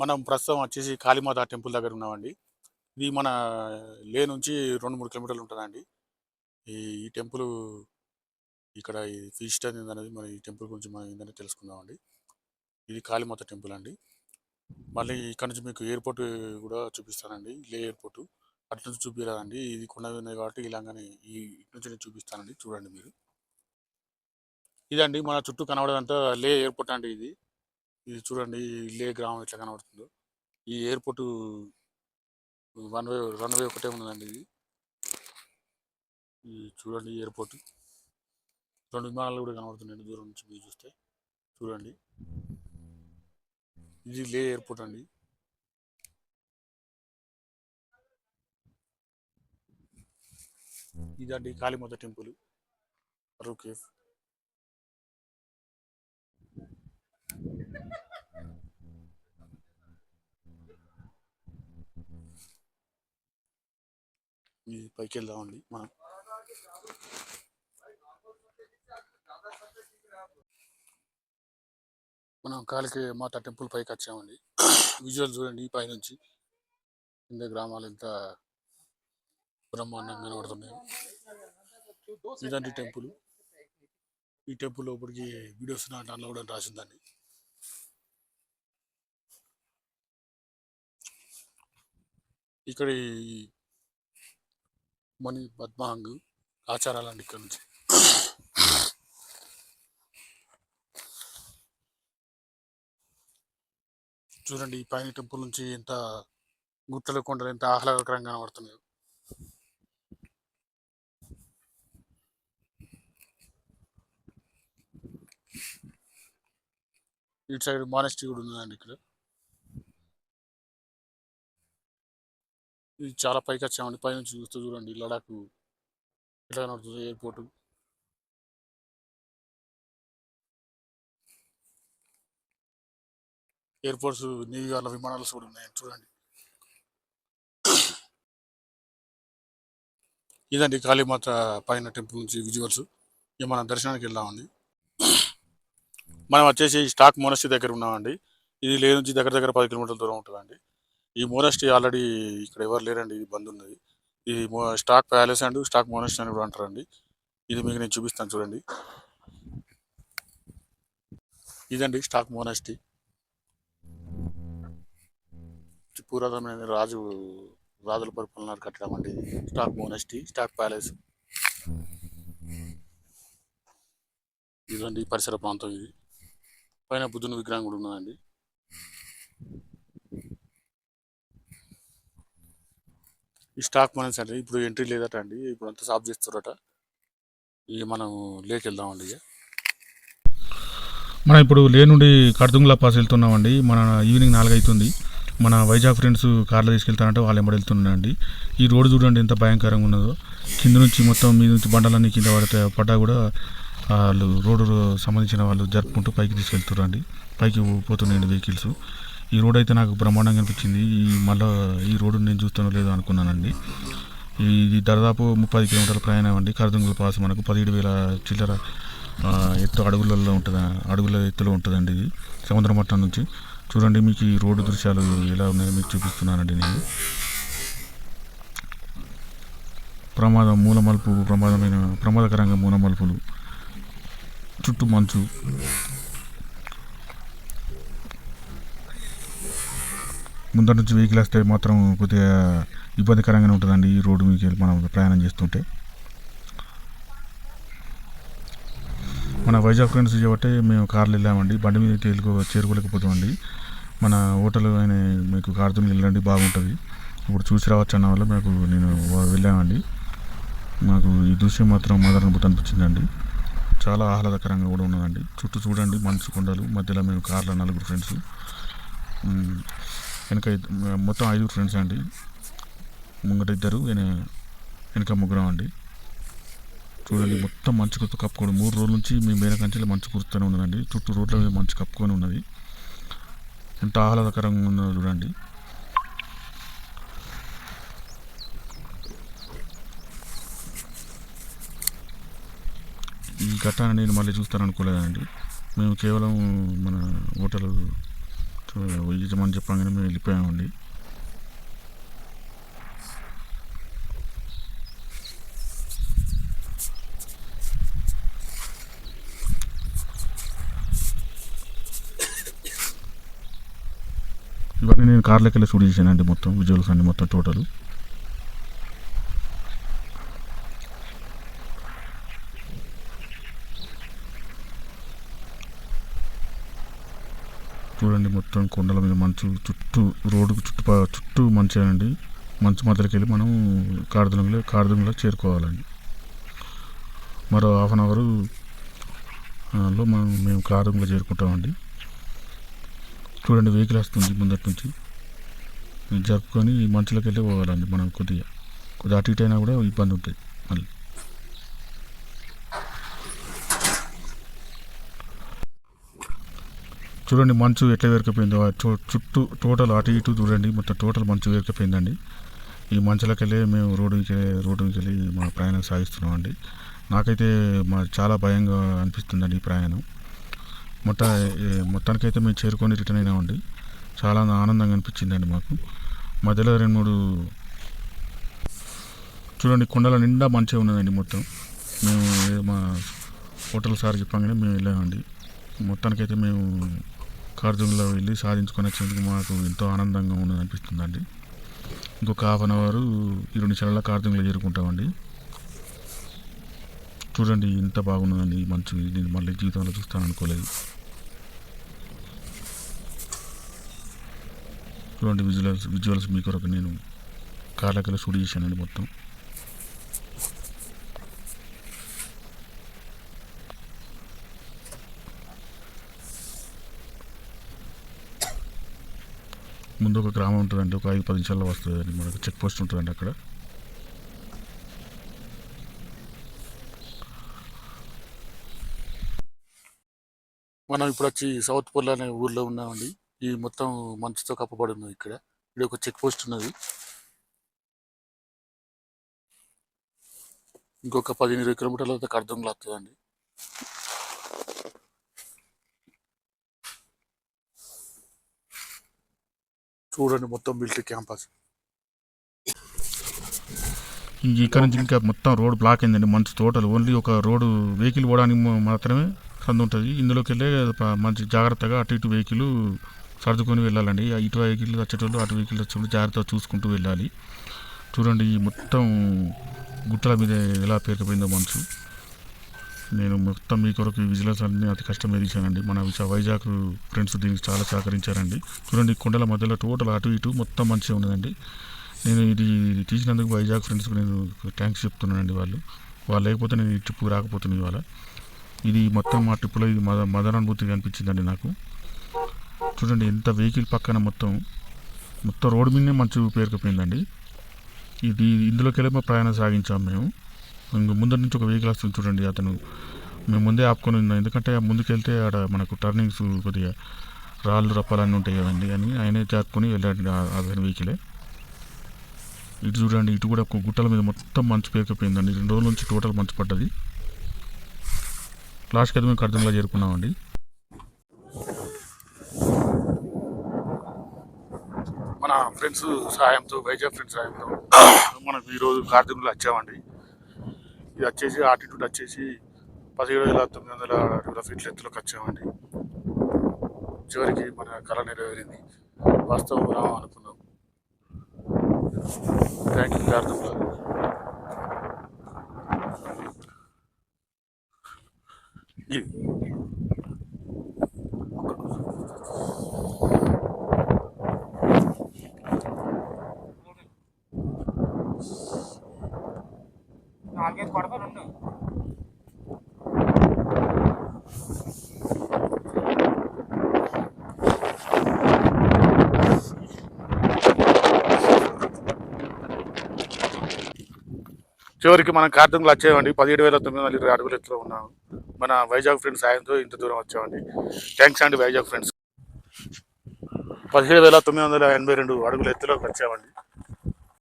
మనం ప్రస్తుతం వచ్చేసి కాళీమాత టెంపుల్ దగ్గర ఉన్నామండి. ఇది మన లే నుంచి రెండు మూడు కిలోమీటర్లు ఉంటుందండి. ఈ ఈ టెంపుల్ ఇక్కడ ఈ ఫీస్ట్ అనేది అనేది మన ఈ టెంపుల్ గురించి మనం ఏంటంటే తెలుసుకుందామండి. ఇది కాళీమాత టెంపుల్ అండి. మళ్ళీ ఇక్కడ నుంచి మీకు ఎయిర్పోర్ట్ కూడా చూపిస్తానండి. లే ఎయిర్పోర్ట్. అటు నుంచి చూపిరాదండి. ఇది కొండ ఉన్నాయి కాబట్టి ఇలాగనే ఈ ఇటు నుంచి నేను చూపిస్తానండి. చూడండి మీరు. ఇదండి మన చుట్టూ కనబడేదంతా లే ఎయిర్పోర్ట్ అండి ఇది. ఇది చూడండి ఇల్లే లే గ్రామం ఎట్లా కనబడుతుందో. ఈ airport one way runway ఒకటే ఉన్నదండి ఇది. ఈ చూడండి ఎయిర్పోర్ట్. రెండు విమానాలు కూడా కనబడుతున్నాయండి దూరం నుంచి మీరు చూస్తే. చూడండి. ఇది లే ఎయిర్పోర్ట్ అండి. ఇదండి కాళీమాత టెంపుల్. రూ కేఫ్. పైకి వెళ్దామండి మనం మనం కాలికి మాత టెంపుల్ పైకి వచ్చామండి. విజువల్ చూడండి ఈ పైనుంచి కింద గ్రామాలు ఎంత బ్రహ్మాండంగా కనబడుతున్నాయి ఇదండి టెంపుల్. ఈ టెంపుల్ లోపలికి వీడియోస్ నా కూడా రాసిందండి. ఇక్కడ ఈ మణి పద్మాంగ్ ఆచారాలండి ఇక్కడ నుంచి. చూడండి ఈ పైన టెంపుల్ నుంచి ఎంత గుట్టలు కొండలు ఎంత ఆహ్లాదకరంగా కనబడుతున్నాయి. ఇటు సైడ్ మానెస్టీ కూడా ఉందండి ఇక్కడ. ఇది చాలా పైకి వచ్చామండి. పైనుంచి చూస్తూ చూడండి లడాక్ ఎట్లా కనబడుతుంది ఎయిర్పోర్ట్. ఎయిర్పోర్ట్స్ న్యూయార్క్ విమానాలు కూడా ఉన్నాయి. చూడండి. ఇదండి కాళీమాత పైన టెంపుల్ నుంచి విజువల్స్. ఇక మనం దర్శనానికి వెళ్దామండి. మనం వచ్చేసి స్టాక్ మోనస్టీ దగ్గర ఉన్నామండి. ఇది లేదు నుంచి దగ్గర దగ్గర పది కిలోమీటర్ల దూరం ఉంటుందండి. ఈ మోనస్టీ ఆల్రెడీ ఇక్కడ ఎవరు లేరండి ఇది బంద్ ఉన్నది. ఇది Stok palace and Stok monastery అని కూడా అంటారండి. ఇది మీకు నేను చూపిస్తాను చూడండి. ఇదండి స్టాక్ మోనస్టీ పురాతనమైన రాజు రాజుల పరిపాలన కట్టడం అండి స్టాక్ మోనస్టీ స్టాక్ ప్యాలెస్ ఇదండి పరిసర ప్రాంతం ఇది. పైన బుద్ధుని విగ్రహం కూడా ఉన్నదండి. ఈ స్టాక్ మనస్ అండి ఇప్పుడు ఎంట్రీ లేదట అండి. ఇప్పుడు అంతా సాఫ్ చేస్తారట. ఇక మనం లేక్ వెళ్దామండి ఇక. మనం ఇప్పుడు లే నుండి కర్దుంగ్లా పాస్ వెళ్తున్నామండి. మన ఈవినింగ్ నాలుగు అవుతుంది మన వైజాగ్ ఫ్రెండ్స్ కార్లో తీసుకెళ్తానంటే వాళ్ళు ఎంబడి వెళ్తున్నారండి. ఈ రోడ్డు చూడండి ఎంత భయంకరంగా ఉన్నదో. కింద నుంచి మొత్తం మీద నుంచి బండలన్నీ కింద పడితే పడ్డా కూడా వాళ్ళు రోడ్డు సంబంధించిన వాళ్ళు జరుపుకుంటూ పైకి తీసుకెళ్తున్నారండి. పైకి పోతున్నాయండి వెహికల్స్. ఈ రోడ్ అయితే నాకు బ్రహ్మాండంగా అనిపించింది. ఈ మళ్ళీ ఈ రోడ్డు నేను చూస్తానో లేదో అనుకున్నానండి. ఇది దాదాపు ముప్పై కిలోమీటర్ల ప్రయాణం అండి. కరదుంగుల పాస్ మనకు పదిహేడు వేల చిల్లర ఎత్తు అడుగులలో ఉంటుంది అడుగుల ఎత్తులో ఉంటుందండి ఇది సముద్ర మట్టం నుంచి. చూడండి మీకు ఈ రోడ్డు దృశ్యాలు ఎలా ఉన్నాయో మీకు చూపిస్తున్నానండి నేను. ప్రమాదం మూలమల్పు ప్రమాదమైన ప్రమాదకరంగా మూలమల్పులు చుట్టూ మంచు ముందర నుంచి వెహికల్ వస్తే మాత్రం కొద్దిగా ఇబ్బందికరంగానే ఉంటుందండి ఈ రోడ్డు మీకు మనం ప్రయాణం చేస్తుంటే. మన వైజాగ్ ఫ్రెండ్స్ చేయబట్టే మేము కార్లు వెళ్ళామండి. బండి మీద తేలుకో చేరుకోలేకపోతామండి. మన హోటల్ ఆయన మీకు కార్తో వెళ్ళండి బాగుంటుంది. ఇప్పుడు చూసి రావచ్చు అన్న వల్ల మాకు నేను వెళ్ళామండి. నాకు ఈ దృశ్యం మాత్రం మదనభూతి అనిపించిందండి. చాలా ఆహ్లాదకరంగా కూడా ఉన్నదండి. చుట్టూ చూడండి మంచు కొండలు మధ్యలో మేము కార్లో నలుగురు ఫ్రెండ్స్. వెనక మొత్తం ఐదుగురు ఫ్రెండ్స్ అండి. ముంగట ఇద్దరు వెన- వెనక ముగ్గురం అండి. చూడండి మొత్తం మంచు కుర్త కప్పుకొని మూడు రోజుల నుంచి మీ మేన కంచెలు మంచు కురుస్తూనే ఉన్నదండి. చుట్టూ రోడ్ల మీద మంచు కప్పుకొని ఉన్నది. ఎంత ఆహ్లాదకరంగా ఉన్నదో చూడండి. ఈ ఘట్టాన్ని నేను మళ్ళీ చూస్తాను అనుకోలేదండి మేము కేవలం మన హోటల్ సో యజమాని చెప్పగానే మేము వెళ్ళిపోయామండి ఇవన్నీ నేను కార్లోకి వెళ్ళి షూట్ చేశానండి మొత్తం విజువల్స్ అన్ని మొత్తం టోటల్. చూడండి మొత్తం కొండల మీద మంచు చుట్టూ రోడ్డుకు చుట్టూ చుట్టూ మంచేనండి మంచు మధ్యలోకి వెళ్ళి మనం కార్దులంలో కార్దులంలో చేరుకోవాలండి. మరో హాఫ్ అన్ అవర్లో మనం మేము కార్దుంలో చేరుకుంటామండి. చూడండి వెహికల్ వస్తుంది ముందటి నుంచి. జరుపుకొని మంచులోకి వెళ్ళి పోవాలండి మనం కొద్దిగా. కొద్దిగా అటు ఇటు అయినా కూడా ఇబ్బంది ఉంటుంది మళ్ళీ. చూడండి మంచు ఎట్లా వేరకపోయిందో చుట్టూ టోటల్ అటు ఇటు చూడండి మొత్తం టోటల్ మంచు వేరకపోయిందండి ఈ మంచులకెళ్ళి మేము రోడ్డుకి రోడ్డుకి వెళ్ళి మా ప్రయాణం సాగిస్తున్నామండి. నాకైతే మా చాలా భయంగా అనిపిస్తుందండి ఈ ప్రయాణం. మొట్ట మొత్తానికైతే మేము చేరుకొని రిటర్న్ అయినామండి. చాలా ఆనందంగా అనిపించిందండి మాకు. మధ్యలో రెండు మూడు చూడండి కొండల నిండా మంచిగా ఉన్నదండి మొత్తం. మేము మా హోటల్ సార్ చెప్పగానే మేము వెళ్ళామండి. మొత్తానికైతే మేము కార్జున్లో వెళ్ళి సాధించుకొని వచ్చినందుకు మాకు ఎంతో ఆనందంగా ఉన్నది అనిపిస్తుందండి. ఇంకొక హాఫ్ అన్ అవర్ ఈ రెండు నెలల కార్జున్లో చేరుకుంటామండి. చూడండి ఇంత బాగున్నదండి ఈ మంచు. నేను మళ్ళీ జీవితంలో చూస్తాను అనుకోలేదు. చూడండి విజువల్స్ విజువల్స్ మీ కొరకు నేను కార్లకెళ్ళి షూట్ చేశానండి మొత్తం. ముందు ఒక గ్రామం ఉంటుందండి ఒక ఐదు పది నిమిషాల్లో వస్తుందండి మనకు. చెక్ పోస్ట్ ఉంటుందండి అక్కడ. మనం ఇప్పుడు వచ్చి సౌత్ పొల్ అనే ఊర్లో ఉన్నామండి. ఈ మొత్తం మంచుతో కప్పబడి ఉన్నది ఇక్కడ. ఇక్కడ ఒక చెక్ పోస్ట్ ఉన్నది. ఇంకొక పదిహేను ఇరవై కిలోమీటర్ల తర్వాత అర్థంలో వస్తుందండి. చూడండి మొత్తం మిలిటరీ క్యాంపస్. ఇక్కడ నుంచి ఇంకా మొత్తం రోడ్ బ్లాక్ అయిందండి. మంచి టోటల్ ఓన్లీ ఒక రోడ్డు వెహికల్ పోవడానికి మాత్రమే సందు ఉంటుంది. ఇందులోకి వెళ్ళే మంచి జాగ్రత్తగా అటు ఇటు వెహికల్ సర్దుకొని వెళ్ళాలండి. ఆ ఇటు వెహికల్ వచ్చేటోళ్ళు అటు వెహికల్ వచ్చేటోళ్ళు జాగ్రత్తగా చూసుకుంటూ వెళ్ళాలి. చూడండి ఈ మొత్తం గుట్టల మీద ఎలా పేరుకుపోయిందో మంచు. నేను మొత్తం మీ కొరకు ఈ విజిలెన్స్ అన్ని అతి కష్టం తీశానండి. మన వైజాగ్ ఫ్రెండ్స్ దీనికి చాలా సహకరించారండి. చూడండి కొండల మధ్యలో టోటల్ అటు ఇటు మొత్తం మంచిగా ఉన్నదండి. నేను ఇది తీసినందుకు వైజాగ్ ఫ్రెండ్స్కి నేను థ్యాంక్స్ చెప్తున్నానండి వాళ్ళు. వాళ్ళు లేకపోతే నేను ఈ ట్రిప్ రాకపోతున్నాను ఇవాళ. ఇది మొత్తం మా ట్రిప్లో ఇది మద మదనానుభూతి అనిపించిందండి నాకు. చూడండి ఎంత వెహికల్ పక్కన మొత్తం మొత్తం రోడ్డు మీదనే మంచి పేరుకుపోయిందండి. ఇది ఇందులోకి వెళ్ళి మా ప్రయాణం సాగించాం మేము. ముందర నుంచి ఒక వెహికల్ వస్తుంది చూడండి అతను. మేము ముందే ఆపుకొని ఉన్నాం. ఎందుకంటే ముందుకెళ్తే ఆడ మనకు టర్నింగ్స్ కొద్దిగా రాళ్ళు రప్పాలన్నీ ఉంటాయి కదండి అని ఆయనే చేరుకొని వెళ్ళాడు ఆ- అతని వెహికలే. ఇటు చూడండి ఇటు కూడా గుట్టల మీద మొత్తం మంచు పేరుకుపోయిందండి. రెండు రోజుల నుంచి టోటల్ మంచు పడ్డది. లాస్ట్కి అయితే మేము కర్జంగా చేరుకున్నామండి. మన ఫ్రెండ్స్ సహాయంతో వైజాగ్ ఫ్రెండ్స్ సహాయంతో మనకు ఈరోజు కార్తీకులు వచ్చామండి. ఇది వచ్చేసి ఆటిట్యూడ్ వచ్చేసి పదిహేడు వేల తొమ్మిది వందల అడుగుల ఫీట్ల ఎత్తులోకి వచ్చామండి చివరికి మన కళ నెరవేరింది. వాస్తవం రాం అనుకున్నాం. థ్యాంక్ యూ కార్తీకులు ఇది చివరికి మనం కార్తీకులు వచ్చేవండి పదిహేడు వేల తొమ్మిది వందల ఇరవై ఎత్తులో ఉన్నాము మన వైజాగ్ ఫ్రెండ్స్ సాయంతో ఇంత దూరం వచ్చామండి. థ్యాంక్స్ అండి వైజాగ్ ఫ్రెండ్స్. పదిహేడు వేల తొమ్మిది వందల ఎనభై రెండు అడుగుల ఎత్తులోకి వచ్చామండి.